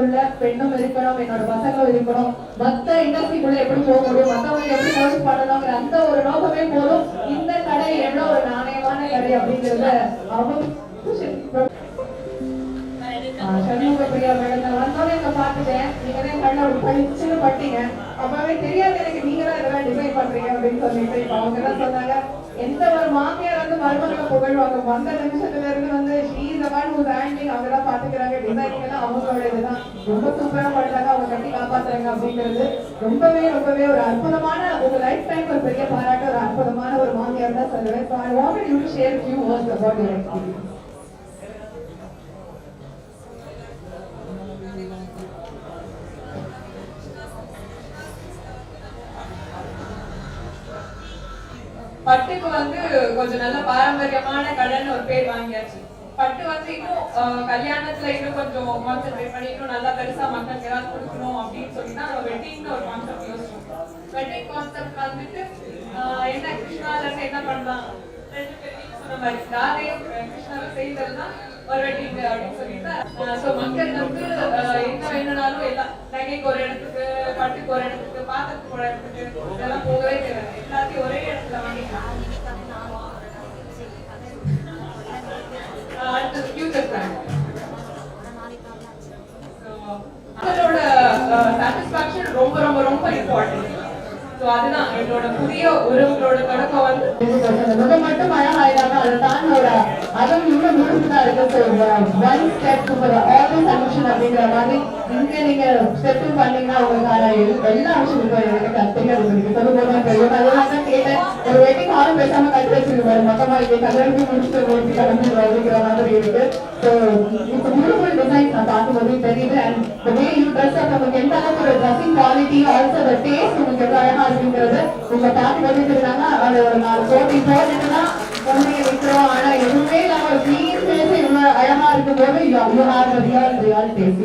இண்டஸ்ட்ரிக்குள்ள பெண்ணும் இருக்கணும் என்னோட பசங்களும் இருக்கணும் மத்த இண்டஸ்ட்ரிக்குள்ள எப்படி போக முடியும் மத்தவங்க எப்படி சர்வீஸ் பண்ணணுங்கிற அந்த ஒரு நோக்கமே போதும். இந்த கடை எவ்வளவு ஒரு நாணயமான கடை அப்படிங்கறத அவங்க சண்முக பிரியா மேடம் நான் வந்தோடனே பாத்துட்டேன் நீங்க தான் ஒரு பட்டீங்க அப்பவே தெரியாது எனக்கு நீங்க தான் இதெல்லாம் டிசைன் பண்றீங்க அப்படின்னு சொல்லிட்டு அவங்க தான் சொன்னாங்க எந்த ஒரு மாமியார் வந்து மருமகளை புகழ்வாங்க வந்த நிமிஷத்துல இருந்து வந்து அவங்க தான் பாத்துக்கிறாங்க டிசைனிங் எல்லாம் அவங்களோட இதுதான் ரொம்ப சூப்பரா பண்றாங்க அவங்க கட்டி காப்பாத்துறாங்க அப்படிங்கிறது ரொம்பவே ரொம்பவே ஒரு அற்புதமான உங்க லைஃப் டைம் ஒரு பெரிய பாராட்டு ஒரு அற்புதமான ஒரு மாமியார் தான் சொல்லுவேன் so I want you share about experience பட்டுக்கு வந்து கொஞ்சம் நல்ல பாரம்பரியமான கடன் ஒரு பேர் வாங்கியாச்சு. பட்டு வந்து இன்னும் கல்யாணத்துல இன்னும் கொஞ்சம் கான்சென்ட்ரேட் பண்ணி இன்னும் நல்லா பெருசா மக்களுக்கு ஏதாவது கொடுக்கணும் அப்படின்னு சொல்லி தான் நம்ம வெட்டிங்னு ஒரு கான்செப்ட் யோசிச்சோம். வெட்டிங் கான்செப்ட் வந்துட்டு ஆஹ், என்ன கிருஷ்ணால இருந்து என்ன பண்ணலாம்? ரெண்டு பேரும் சொன்ன மாதிரி ராதையும் கிருஷ்ணாவும் செய்ததுதான் ஒரு வெட்டிங் அப்படின்னு சொல்லிட்டு ஸோ மக்கள் வந்து என்ன வேணும்னாலும் எல்லாம் நகைக்கு ஒரு இடத்துக்கு பட்டுக்கு ஒரு இடத்துக்கு பாத்திரத்துக்கு ஒரு இடத்துக்கு இதெல்லாம் சாட்டிஸ்ஃபேக்ஷன் ரொம்ப ரொம்ப ரொம்ப இம்பார்ட்டன்ட் ஸோ அதுதான் என்னோட புதிய உறவுகளோட தொடக்கம் வந்து முக மட்டும் அழகா இல்லாம அதை தானோட அதுவும் இன்னும் முழுசுதான் இருக்கு ஸோ ஒன் ஸ்டெப் ஆல்வேஸ் அமிஷன் அப்படிங்கிற மாதிரி இங்க நீங்க செட்டில் பண்ணீங்கன்னா உங்களுக்கு எல்லா விஷயங்களுக்கும் எனக்கு கத்துக்க இருக்கு. சொல்லும் தெரியும் அதெல்லாம் தான் கேட்டேன். ஒரு வெட்டிங் ஹாலும் பேசாம கட்டி வச்சிருக்காரு மொத்தமா இங்க கல்யாணம் முடிச்சுட்டு ஓட்டி கிளம்பி அப்படிங்கிற மாதிரி இருக்கு. ஸோ இப்போ பியூட்டிஃபுல் டிசைன் நான் பார்க்கும்போது தெரியுது. And the way you dress up உங்களுக்கு எந்த அளவுக்கு ஒரு dressing quality also the taste உங்களுக்கு எவ்வளோ அழகா இருக்குங்கிறது உங்க பார்த்து பார்க்கும்போது தெரியுறாங்க அது ஒரு நாலு கோடி போட்டுட்டுனா குழந்தைங்க நிற்கிறோம் ஆனா எதுவுமே இல்லாம ஒரு க்ளீன் ஃபேஸ் அழகா இருக்கும்போது you have a real real taste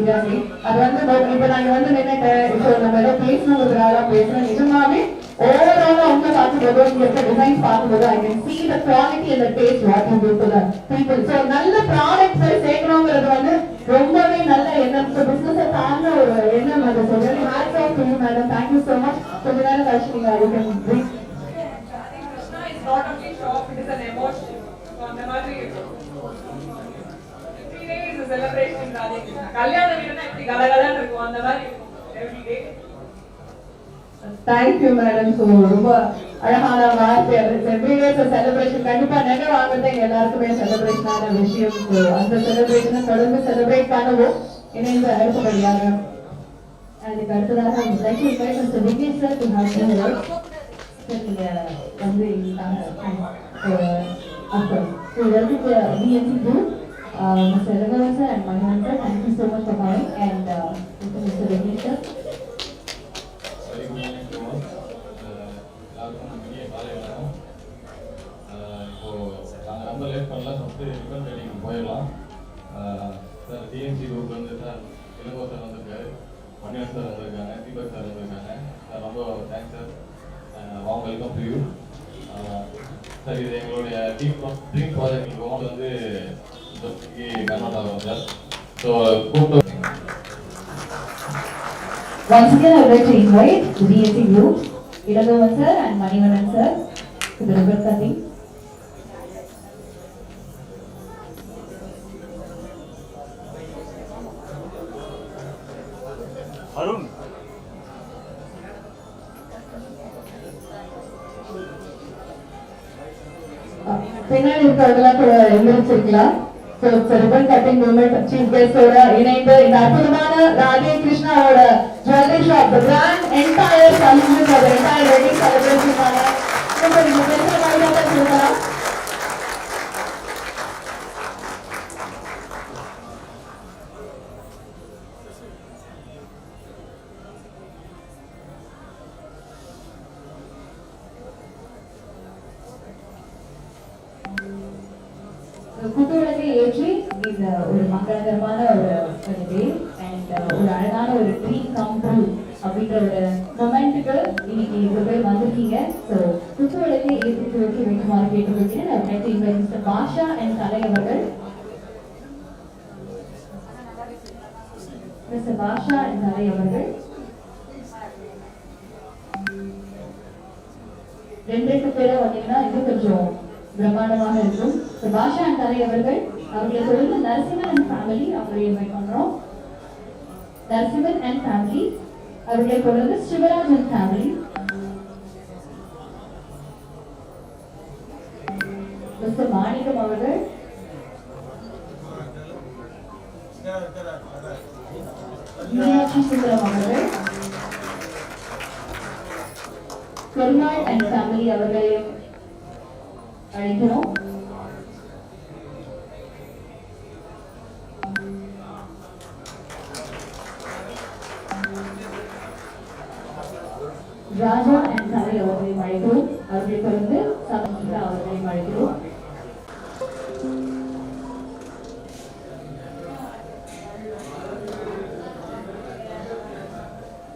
அது வந்து இப்ப நாங்க வந்து நின்னுட்டு இப்போ நம்ம ஏதோ பேசணுங்கிறதுனால பேசுறோம் நிஜமாவே ஓவராலா அவங்க பார்க்கும்போது இங்க இருக்க பார்க்கும்போது I can see the quality and the நல்ல ப்ராடக்ட்ஸ் சேர்க்கணுங்கிறது வந்து ரொம்பவே நல்ல எண்ணம். ஸோ ஒரு எண்ணம் அதை. சொல்றேன் hats off madam thank you so much கொஞ்ச நேரம் கழிச்சு நீங்க செலிப்ரேஷன் ராதே கல்யாண வீடுனா எப்படி கலகலன்னு இருக்கும். அந்த மாதிரி இருக்கும். எவ்ரி தேங்க்யூ மேடம் ஸோ ரொம்ப அழகான வார்த்தை அது. எவ்ரி செலிப்ரேஷன் கண்டிப்பா நகை வாங்குறது எல்லாருக்குமே செலிப்ரேஷனான விஷயம். அந்த செலிப்ரேஷனை தொடர்ந்து செலிப்ரேட் பண்ணவும். இணைந்து அடுத்தபடியாக. அதுக்கு அடுத்ததாக like to invite mister Vignesh sir to have you word நீங்க வந்து அப்புறம் so welcome to TNC group mister Raghavan sir and Manivan sir thank you so much for coming and mister Vignesh sir very good இப்போ நாங்கள் ரொம்ப late பண்ணல first ribbon training போயிடலாம். Sir TNC group வந்து sir Ilango sir வந்திருக்காரு. Manivan sir வந்திருக்காங்க Deepak sir வந்திருக்காங்க. Sir ரொம்ப தேங்க்ஸ் சார் வாங்க வெல்கம் டு யூ சார் இது எங்களுடைய டீம் ட்ரீம் ப்ராஜெக்ட் வந்து Once again, I would like to invite DSC group, Ilagavan sir and Manivanan sir, to the ribbon cutting. Arun பின்னாடி இருக்கிறவங்களாம் கூட எந்திரிச்சிருக்கலாம் so ribbon cutting moment chief கெஸ்டோட இணைந்து இந்த அற்புதமான Radhe கிருஷ்ணாவோட jewellery shop brand entire culture for entire wedding செலிப்ரேஷனான நீங்க பேசுற மாதிரி தான் சொல்லலாம் குத்துவிளக்கை ஏற்றி இந்த ஒரு மங்களகரமான ஒரு ஒரு டே அண்ட் ஒரு அழகான ஒரு ட்ரீம் கம் ட்ரூ அப்படின்ற ஒரு மொமெண்ட்டுக்கு இன்னைக்கு இவ்வளவு பேர் வந்திருக்கீங்க. ஸோ குத்துவிளக்கை ஏற்றி வைக்க வேண்டுமாறு கேட்டுக்கொள்கிறேன். நான் நேற்று இங்கே மிஸ்டர் பாஷா அண்ட் கலை அவர்கள். மிஸ்டர் பாஷா என்றாரை அவர்கள். ரெண்டு ரெண்டு பேரை வந்தீங்கன்னா இன்னும் கொஞ்சம் பிரம்மாண்டமாக இருக்கும். பாஷா அண்ட் என்றாரை அவர்கள் அவர்களை தொடர்ந்து நரசிம்மன் அண்ட் ஃபேமிலி அவர்களை இன்வைட் பண்றோம் நரசிம்மன் அண்ட் ஃபேமிலி அவர்களை தொடர்ந்து Sivaraj and family mister Manickam அவர்கள். மீனாட்சி சுந்தரம் அவர்கள். பெருமாள் அண்ட் ஃபேமிலி அவர்களையும் அழைக்கிறோம். ராஜா அண்ட் ஃபேமிலி அவர்களையும் அழைக்கிறோம் அவர்களை தொடர்ந்து